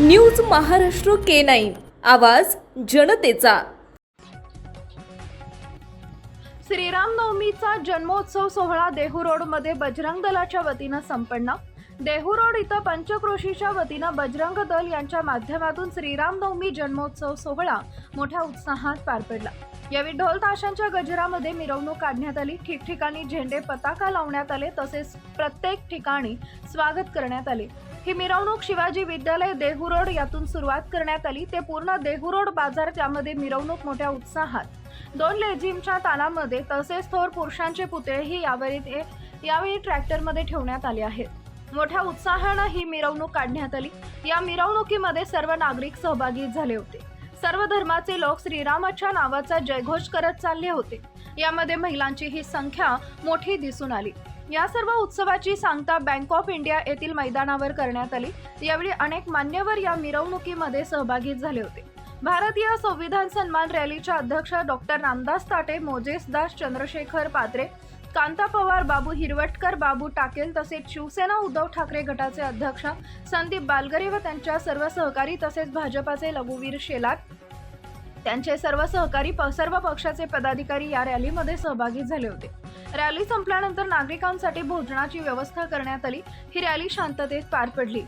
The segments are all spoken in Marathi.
News Maharashtra K nine. आवाज जनतेचा. श्रीराम नवमीचा जन्मोत्सव सोहळा देहू रोडमध्ये बजरंग दलाच्या वतीनं संपन्न. देहू रोड इथं पंचक्रोशीच्या वतीनं बजरंग दल यांच्या माध्यमातून श्रीराम नवमी जन्मोत्सव सोहळा मोठ्या उत्साहात पार पडला. यावेळी ढोल ताशांच्या गजरामध्ये मिरवणूक काढण्यात आली. ठिकठिकाणी झेंडे पताका लावण्यात आले. तसेच प्रत्येक ठिकाणी स्वागत करण्यात आले. ही मिरवणूक शिवाजी विद्यालय देहू रोड यातून सुरुवात करण्यात आली. ते पूर्ण देहू रोड बाजार त्यामध्ये मिरवणूक मोठ्या उत्साहात. दोन लेझिमच्या तालामध्ये तसेच थोर पुरुषांचे पुतळेही यावेळी यावेळी ट्रॅक्टरमध्ये ठेवण्यात आले आहेत. मोठ्या उत्साहानं ही मिरवणूक काढण्यात आली. या मिरवणुकीमध्ये सर्व नागरिक सहभागी झाले होते. सर्व धर्माचे लोक श्रीरामाच्या नावाचा जयघोष करत चालले होते. यामध्ये महिलांची ही संख्या मोठी दिसून आली. या सर्व उत्सवाची सांगता बँक ऑफ इंडिया येथील मैदानावर करण्यात आली. यावेळी अनेक मान्यवर या मिरवणुकीमध्ये सहभागी झाले होते. भारतीय संविधान सन्मान रॅलीच्या अध्यक्ष डॉक्टर रामदास ताटे मोजेसदास चंद्रशेखर पात्रे कांता पवार बाबू हिरवटकर बाबू टाकेल तसेच शिवसेना उद्धव ठाकरे गटाचे अध्यक्ष संदीप बालगरे व त्यांच्या सर्व सहकारी तसेच भाजपाचे लघुवीर शेलार त्यांचे सर्व सहकारी प- सर्व पक्षाचे पदाधिकारी या रॅलीमध्ये सहभागी झाले होते. रॅली संपल्यानंतर नागरिकांसाठी भोजनाची व्यवस्था करण्यात आली. ही रॅली शांततेत पार पडली.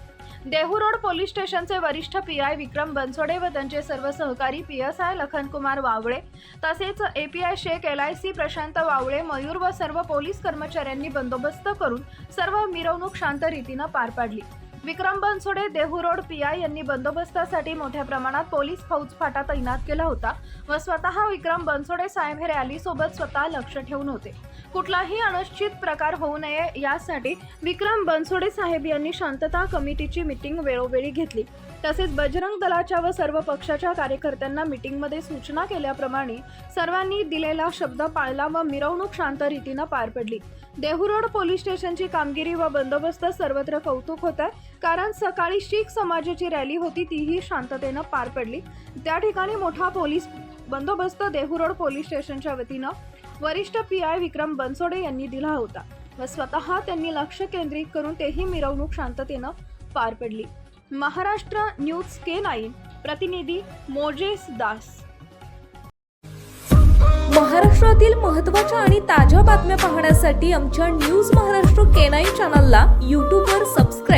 देहू रोड पोलीस स्टेशनचे वरिष्ठ पी आय विक्रम बनसोडे व त्यांचे सर्व सहकारी P S I Lakhankumar Wawale तसेच A P I Shaikh L I C Prashant Wawale Mayur व सर्व पोलीस कर्मचाऱ्यांनी बंदोबस्त करून सर्व मिरवणूक शांत रीतीनं पार पाडली. विक्रम बनसोडे देहू रोड पीआय यांनी बंदोबस्तासाठी मोठ्या प्रमाणात पोलीस फौजफाटा तैनात केला होता व स्वतः विक्रम बनसोडे साहेब हे रॅलीसोबत स्वतः लक्ष ठेवून होते. कुठलाही अनिश्चित प्रकार होऊ नये यासाठी विक्रम बनसोडे साहेब यांनी शांतता कमिटीची मिटिंग वेळोवेळी घेतली. तसेच बजरंग दलाच्या व सर्व पक्षाच्या कार्यकर्त्यांना मिटिंगमध्ये सूचना केल्याप्रमाणे सर्वांनी दिलेला शब्द पाळला व मिरवणूक शांत रीतीनं पार पडली. देहू रोड पोलीस स्टेशनची कामगिरी व बंदोबस्त सर्वत्र कौतुक होत. आहे कारण सकाळी शीख समाजाची रॅली होती तीही शांततेनं पार पडली. त्या ठिकाणी मोठा पोलीस बंदोबस्त देहू रोड पोलीस स्टेशनच्या वतीनं वरिष्ठ पी आय विक्रम बनसोडे यांनी दिला होता व स्वतः त्यांनी लक्ष केंद्रित करून तेही मिरवणूक शांततेनं पार पडली. महाराष्ट्र न्यूज के नाईन प्रतिनिधी मोजेस दास. महाराष्ट्रातील महत्त्वाच्या आणि ताज्या बातम्या पाहण्यासाठी आमच्या न्यूज महाराष्ट्र के नाईन चॅनलला यूट्यूबवर